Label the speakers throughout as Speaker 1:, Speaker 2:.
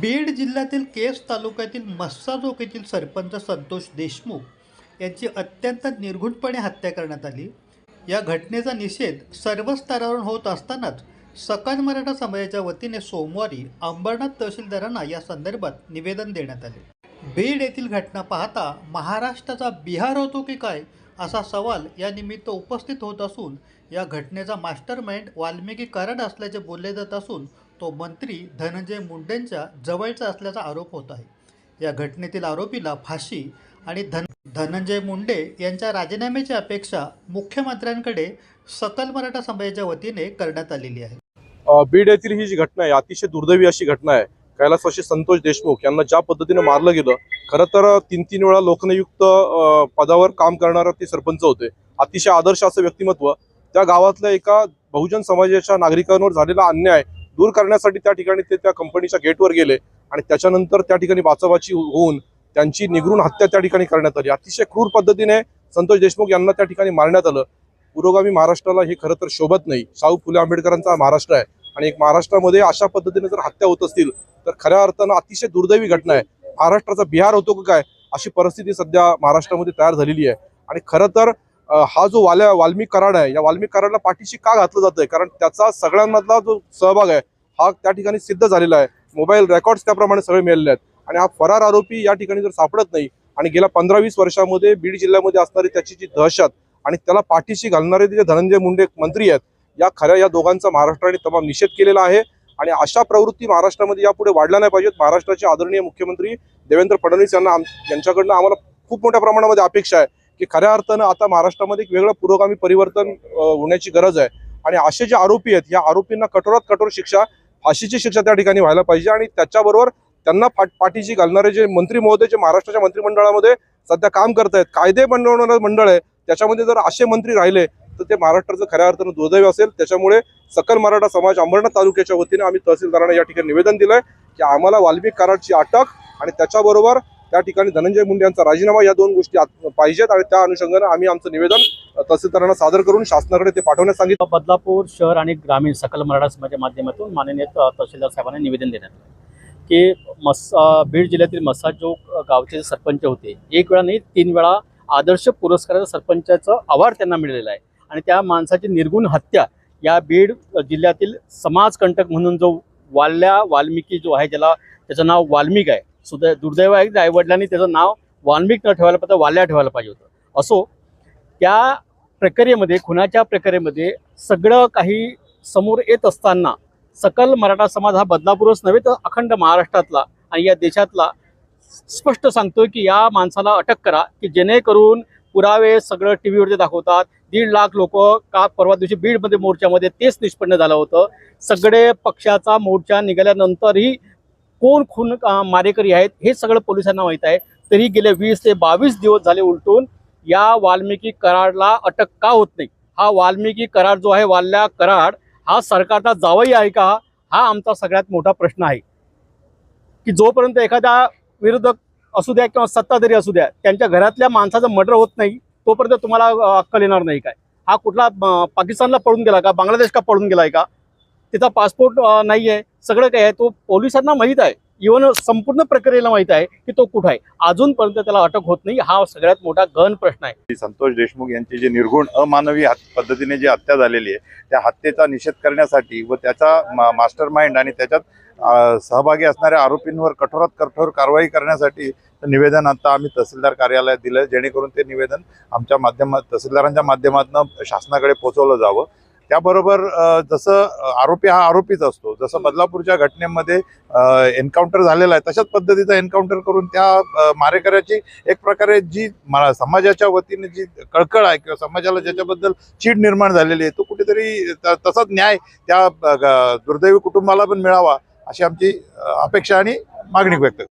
Speaker 1: बीड जिल्ह्यातील केस तालुक्यातील मस्सा येथील सरपंच संतोष देशमुख यांची अत्यंत निर्घुणपणे हत्या करण्यात आली. या घटनेचा निषेध सर्व स्तरावरून होत असतानाच सकाळ मराठा समाजाच्या वतीने सोमवारी अंबरनाथ तहसीलदारांना या संदर्भात निवेदन देण्यात आले. बीड येथील घटना पाहता महाराष्ट्राचा बिहार होतो की काय असा सवाल या निमित्त उपस्थित होत असून या घटनेचा मास्टर माइंड वाल्मिकी कराड असल्याचे बोलले जात असून तो मंत्री धनंजय मुंडेंच्या जवळचा असल्याचा आरोप होत आहे. या घटनेतील आरोपीला फाशी आणि धन धनंजय मुंडे यांच्या राजीनाम्याची अपेक्षा मुख्यमंत्र्यांकडे सकल मराठा समाजाच्या वतीने करण्यात आलेली आहे.
Speaker 2: बीड येथील ही जी घटना आहे अतिशय दुर्दैवी अशी घटना आहे. कैलासवासी संतोष देशमुख यांना ज्या पद्धतीने मारलं गेलं खरं तर तीन तीन वेळा लोकनियुक्त पदावर काम करणारे ते सरपंच होते. अतिशय आदर्श असं व्यक्तिमत्व. त्या गावातल्या एका बहुजन समाजाच्या नागरिकांवर झालेला अन्याय दूर करण्यासाठी त्या ठिकाणी ते त्या कंपनीच्या गेटवर गेले आणि त्याच्यानंतर त्या ठिकाणी बाचाबाची हो- होऊन त्यांची निगरून हत्या त्या ठिकाणी करण्यात आली. अतिशय क्रूर पद्धतीने संतोष देशमुख यांना त्या ठिकाणी मारण्यात आलं. पुरोगामी महाराष्ट्राला हे खरं तर शोभत नाही. शाहू फुले आंबेडकरांचा हा महाराष्ट्र आहे. आणि एक महाराष्ट्रामध्ये अशा पद्धतीने जर हत्या होत असतील तर खऱ्या अर्थानं अतिशय दुर्दैवी घटना आहे. महाराष्ट्राचा बिहार होतो का काय? अशी परिस्थिती सध्या महाराष्ट्रामध्ये तयार झालेली आहे. आणि खरं तर हा जो वाल्या वाल्मिक कराड आहे या वाल्मिक कराडला पाठीशी का घातलं जातंय? कारण त्याचा सगळ्यांमधला जो सहभाग आहे हा त्या ठिकाणी सिद्ध झालेला आहे. मोबाईल रेकॉर्ड्स त्याप्रमाणे सगळे मिळालेले आहेत. आणि हा फरार आरोपी या ठिकाणी जर सापडत नाही आणि गेल्या पंधरा वीस वर्षामध्ये बीड जिल्ह्यामध्ये असणारी त्याची जी दहशत आणि त्याला पाठीशी घालणारे जे धनंजय मुंडे मंत्री आहेत या खऱ्या या दोघांचा महाराष्ट्राने तमाम निषेध केलेला आहे. आणि अशा प्रवृत्ती महाराष्ट्रामध्ये यापुढे वाढल्या नाही पाहिजेत. महाराष्ट्राचे आदरणीय मुख्यमंत्री देवेंद्र फडणवीस यांना यांच्याकडनं आम्हाला खूप मोठ्या प्रमाणामध्ये अपेक्षा आहे. की खऱ्या अर्थानं आता महाराष्ट्रामध्ये एक वेगळं पुरोगामी परिवर्तन होण्याची गरज आहे. आणि असे जे आरोपी आहेत या आरोपींना कठोरात कठोर शिक्षा फाशीची शिक्षा त्या ठिकाणी व्हायला पाहिजे आणि त्याच्याबरोबर त्यांना फाट पाठीशी घालणारे जे मंत्री महोदय जे महाराष्ट्राच्या मंत्रिमंडळामध्ये सध्या काम करत आहेत कायदे बनवणारं मंडळ आहे त्याच्यामध्ये जर असे मंत्री राहिले तर ते महाराष्ट्राचं खऱ्या अर्थानं दुर्दैव असेल. त्याच्यामुळे सकल मराठा समाज अंबरनाथ तालुक्याच्या वतीने आम्ही तहसीलदारांना या ठिकाणी निवेदन दिलं आहे की आम्हाला वाल्मिक कराडची अटक आणि त्याच्याबरोबर त्या ठिकाणी धनंजय मुंडे यांचा राजीनामा या दोन गोष्टी आत- पाहिजेत आणि त्या अनुषंगाने आम्ही आमचं निवेदन तहसीलदारांना सादर करून शासनाकडे ते पाठवण्यास सांगितलं.
Speaker 3: बदलापूर शहर आणि ग्रामीण सकल मराठा समाजाच्या माध्यमातून माननीय तहसीलदार साहेबांना निवेदन देण्यात आलं. की मस बीड जिल्ह्यातील मसाजोग गावचे सरपंच होते एक वेळा नाही तीन वेळा आदर्श पुरस्काराचा सरपंचाचं आभार त्यांना मिळालेलं आहे. आणि त्या माणसाची निर्गुण हत्या या बीड जिल्ह्यातील समाजकंटक म्हणून जो वाल्या वाल्मिकी जो आहे ज्याला त्याचं नाव वाल्मिक आहे सुदै दुर्दैव आहे की आईवडिलांनी त्याचं नाव वाल्मिक न ठेवायला पाहिजे वाल्या ठेवायला पाहिजे होतं. असो त्या प्रक्रियेमध्ये खुनाच्या प्रक्रियेमध्ये सगळं काही समोर येत असताना सकल मराठा समाज हा बदलापूरच नव्हे तर अखंड महाराष्ट्रातला आणि या देशातला स्पष्ट सांगतोय की या माणसाला अटक करा की जेणेकरून पुरावे सगळं टी व्हीवरती दाखवतात. दीड लाख लोक का परवा दिवशी बीडमध्ये मोर्चामध्ये तेच निष्पन्न झालं होतं. सगळे पक्षाचा मोर्चा निघाल्यानंतरही कोण खून मारेकरी आहेत हे सगळं पोलिसांना माहीत आहे. तरी गेले वीस ते बावीस दिवस झाले उलटून या वाल्मिकी कराडला अटक का होत नाही? हा वाल्मिकी कराड जो आहे वाल्या कराड हा सरकारचा जावई आहे का? हा आमचा सगळ्यात मोठा प्रश्न आहे. की जोपर्यंत एखादा विरोधक असू द्या किंवा सत्ताधारी असू द्या त्यांच्या घरातल्या माणसाचं मर्डर होत नाही तोपर्यंत तुम्हाला अक्कल येणार नाही काय? हा कुठला पाकिस्तानला पळून गेला का? बांगलादेश का पळून गेलाय का? तिचा पासपोर्ट नाही आहे सगळं काय आहे तो पोलिसांना माहीत आहे. इव्हन संपूर्ण प्रक्रियेला माहीत आहे की तो कुठं आहे. अजूनपर्यंत त्याला अटक होत नाही. हा सगळ्यात मोठा गहन प्रश्न आहे.
Speaker 4: संतोष देशमुख यांची जे निर्गुण अमानवी हत- पद्धतीने जी हत्या झालेली आहे त्या हत्येचा निषेध करण्यासाठी व त्याचा मास्टर माइंड आणि त्याच्यात सहभागी असणाऱ्या आरोपींवर कठोरात कठोर कारवाई करण्यासाठी निवेदन आता आम्ही तहसीलदार कार्यालयात दिलं जेणेकरून ते निवेदन आमच्या माध्यमात तहसीलदारांच्या माध्यमातून शासनाकडे पोहोचवलं जावं. त्याबरोबर जसं आरोपी हा आरोपीच असतो. जसं बदलापूरच्या घटनेमध्ये एन्काउंटर झालेला आहे तशाच पद्धतीचा एन्काउंटर करून त्या मारेकऱ्याची एक प्रकारे जी मा- समाजाच्या वतीने जी कळकळ आहे किंवा समाजाला ज्याच्याबद्दल चीड निर्माण झालेली आहे तो कुठेतरी त- तसाच न्याय त्या दुर्दैवी कुटुंबाला पण मिळावा अशी आमची अपेक्षा आणि मागणी व्यक्त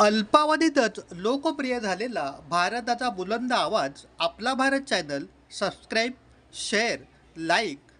Speaker 1: अल्पावधीतच लोकप्रिय झालेला भारताचा बुलंद आवाज आपला Bharat channel. Subscribe share like